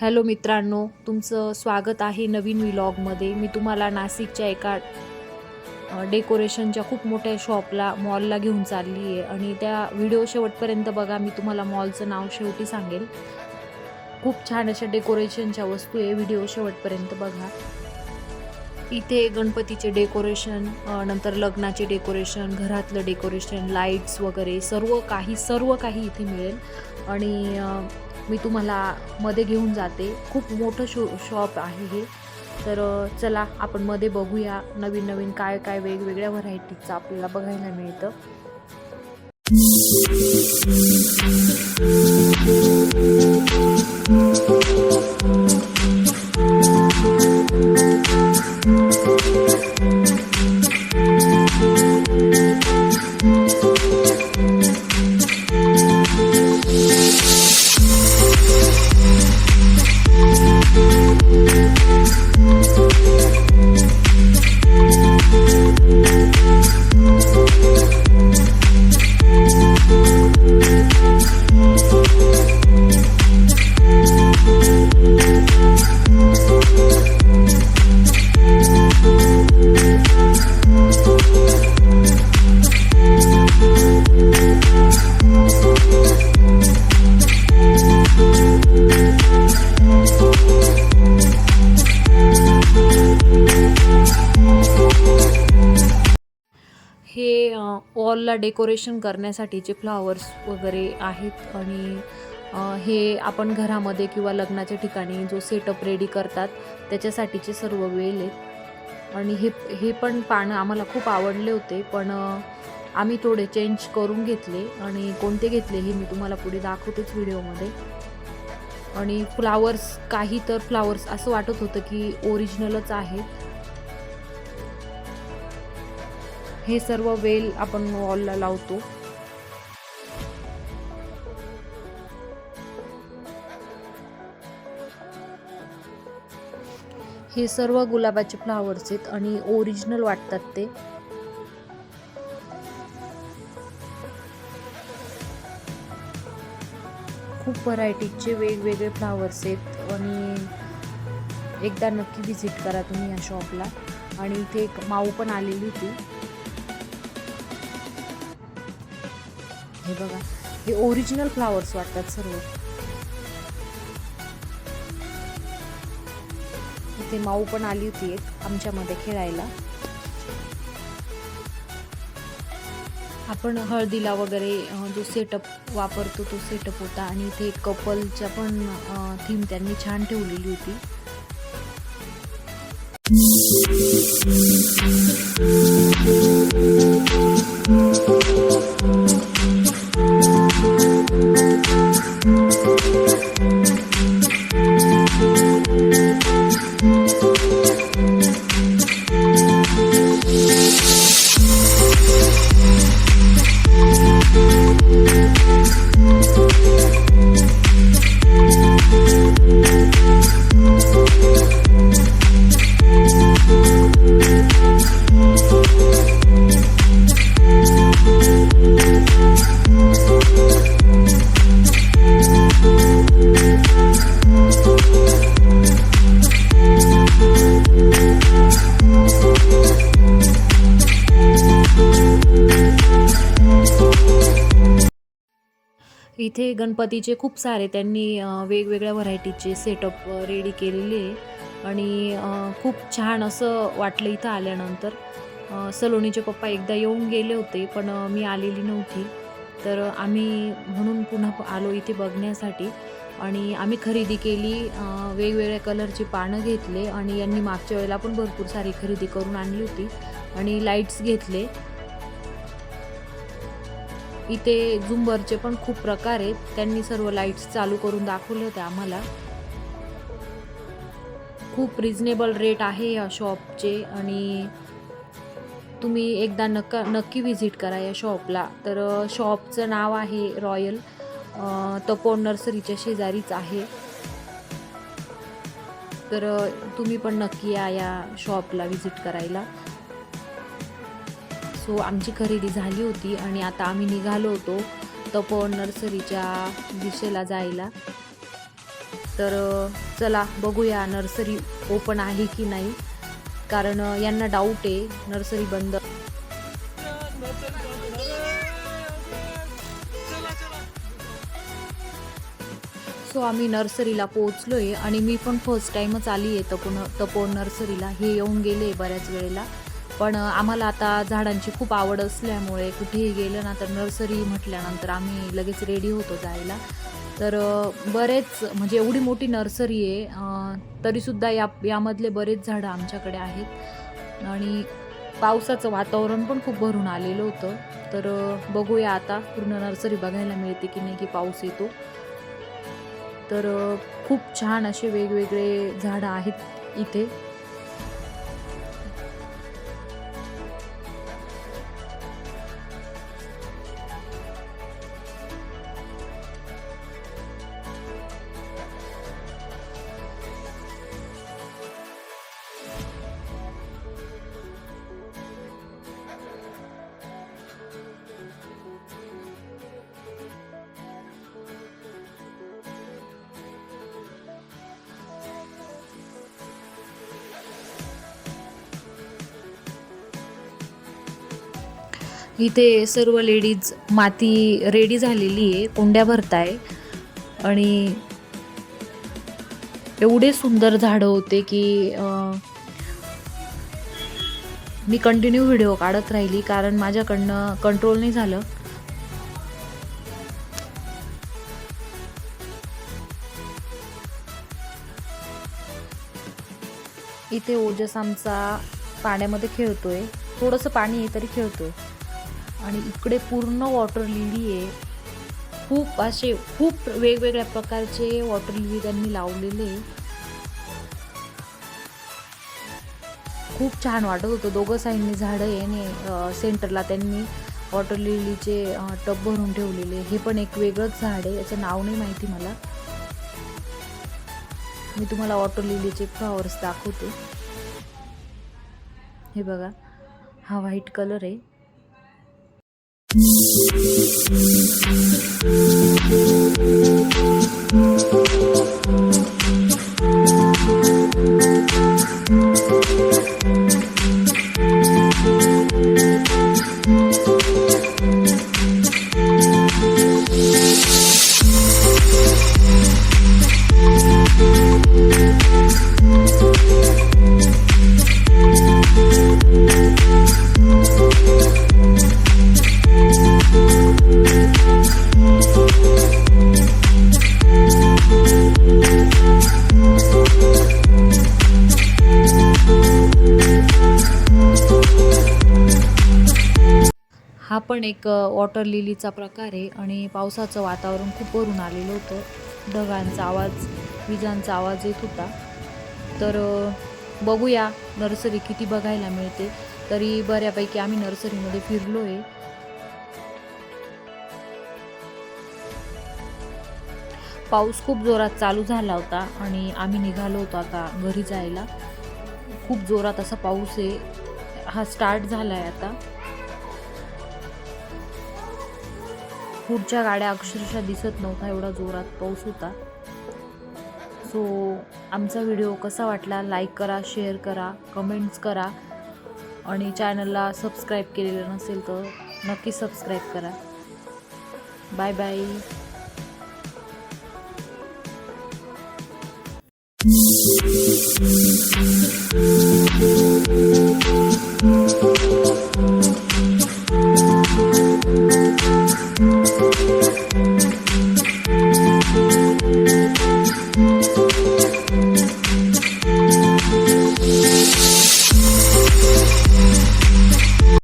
Hello मित्रांनो तुमचं स्वागत आहे नवीन व्लॉगमध्ये. मी तुम्हाला नाशिकच्या एका डेकोरेशनच्या खूप मोठ्या शॉपला मॉलला घेऊन चालली आहे. आणि त्या व्हिडिओ शेवटपर्यंत बघा मी तुम्हाला मॉलचं नाव शेवटी सांगेल. खूप छान अशा डेकोरेशनच्या वस्तू आहे व्हिडिओ शेवटपर्यंत बघा. इथे गणपतीचे डेकोरेशन नंतर लग्नाचे डेकोरेशन घरातलं डेकोरेशन लाईट्स वगैरे सर्व काही सर्व काही इथे मिळेल. आणि मी तुम्हाला मध्ये घेऊन जाते. खूप मोठं शो शॉप आहे हे. तर चला आपण मध्ये बघूया नवीन नवीन काय काय वेगवेगळ्या व्हरायटीचं आपल्याला बघायला मिळतं. वॉलला डेकोरेशन करण्यासाठीचे फ्लॉवर्स वगैरे आहेत आणि हे आपण घरामध्ये किंवा लग्नाच्या ठिकाणी जो सेटअप रेडी करतात त्याच्यासाठीचे सर्व वेल आहेत. आणि हे हे पण पानं आम्हाला खूप आवडले होते पण आम्ही थोडे चेंज करून घेतले आणि कोणते घेतले हे मी तुम्हाला पुढे दाखवतेच व्हिडिओमध्ये. आणि फ्लावर्स काही तर फ्लावर्स असं वाटत होतं की ओरिजिनलच आहे हे सर्व वेल आपण वॉलला लावतो. हे सर्व गुलाबाचे फ्लावर्स आहेत आणि ओरिजिनल वाटतात ते. खूप व्हरायटीचे वेगवेगळे फ्लावर्स आहेत आणि एकदा नक्की व्हिजिट करा तुम्ही या शॉपला आणि इथे एक माऊ पण आलेली होती. हे बघा हे ओरिजिनल फ्लावर्स वाटतात सर्व. इथे माऊ पण आली होती एक आमच्यामध्ये खेळायला. आपण हळदीला वगैरे जो सेटअप वापरतो तो सेटअप होता. आणि इथे कपलच्या पण थीम त्यांनी छान ठेवलेली होती. इथे गणपतीचे खूप सारे त्यांनी वेगवेगळ्या व्हरायटीचे सेटअप रेडी केलेले आहे. आणि खूप छान असं वाटलं इथं आल्यानंतर. सलोनीचे पप्पा एकदा येऊन गेले होते पण मी आलेली नव्हती. तर आम्ही म्हणून पुन्हा आलो इथे बघण्यासाठी. आणि आम्ही खरेदी केली वेगवेगळ्या कलरची पानं घेतले आणि यांनी मागच्या वेळेला पण भरपूर सारी खरेदी करून आणली होती. आणि लाईट्स घेतले. इथे झुंबरचे पण खूप प्रकार आहेत. त्यांनी सर्व लाईट्स चालू करून दाखवले होते आम्हाला. खूप रिजनेबल रेट आहे या शॉपचे आणि तुम्ही एकदा नक्का नक्की व्हिजिट करा या शॉपला तर शॉपचं नाव आहे रॉयल तपोन नर्सरीच्या शेजारीच आहे. तर तुम्ही पण नक्की या या शॉपला व्हिजिट करायला. सो आमची खरेदी झाली होती आणि आता आम्ही निघालो होतो तपोवन नर्सरीच्या दिशेला जायला. तर चला बघूया नर्सरी ओपन आहे की नाही. कारण यांना डाऊट आहे नर्सरी बंद. सो आम्ही नर्सरीला पोहोचलो आहे आणि मी पण फर्स्ट टाईमच आली आहे तपोन तपोन नर्सरीला. हे येऊन गेले बऱ्याच वेळेला. पण आम्हाला आता झाडांची खूप आवड असल्यामुळे कुठेही गेलं ना तर नर्सरी म्हटल्यानंतर आम्ही लगेच रेडी होतो जायला. तर बरेच म्हणजे एवढी मोठी नर्सरी आहे तरीसुद्धा या यामधले बरेच झाडं आमच्याकडे आहेत. आणि पावसाचं वातावरण पण खूप भरून आलेलं होतं. तर बघूया आता पूर्ण नर्सरी बघायला मिळते की नाही की पाऊस येतो. तर खूप छान असे वेगवेगळे झाडं आहेत इथे. इथे सर्व लेडीज माती रेडी झालेली आहे कुंड्या भरताय. आणि एवढे सुंदर झाडं होते की मी कंटिन्यू व्हिडिओ काढत राहिली कारण माझ्याकडनं कंट्रोल नाही झालं. इथे ओजस आमचा पाण्यामध्ये खेळतोय. थोडंसं पाणी आहे तरी खेळतोय. आणि इकडे पूर्ण वॉटर लिली आहे. खूप असे खूप वेगवेगळ्या प्रकारचे वॉटर लिली त्यांनी लावलेले आहे. खूप छान वाटत होतं. दोघं साईडनी झाडं आहे आणि सेंटरला त्यांनी वॉटर लिलीचे टब भरून ठेवलेले हे पण एक वेगळंच झाड आहे. याचं नाव नाही माहिती मला. मी तुम्हाला वॉटर लिलीचे फ्लॉवर्स दाखवते. हे बघा हा व्हाईट कलर आहे. हा पण एक वॉटर लिलीचा प्रकार आहे आणि पावसाचं वातावरण खूप वरून आलेलं होतं. ढगांचा आवाज विजांचा आवाज येत होता. तर बघूया नर्सरी किती बघायला मिळते. तरी बऱ्यापैकी आम्ही नर्सरीमध्ये फिरलो आहे पाऊस खूप जोरात चालू झाला होता आणि आम्ही निघालो होतो आता घरी जायला. खूप जोरात असा पाऊस आहे. हा स्टार्ट झाला आहे आता. पुढच्या गाड्या अक्षरशः दिसत नव्हता एवढा जोरात पाऊस होता. सो आमचा व्हिडिओ कसा वाटला? लाईक करा शेअर करा कमेंट्स करा. आणि चॅनलला सबस्क्राईब केलेलं नसेल तर नक्की सबस्क्राईब करा. Bye bye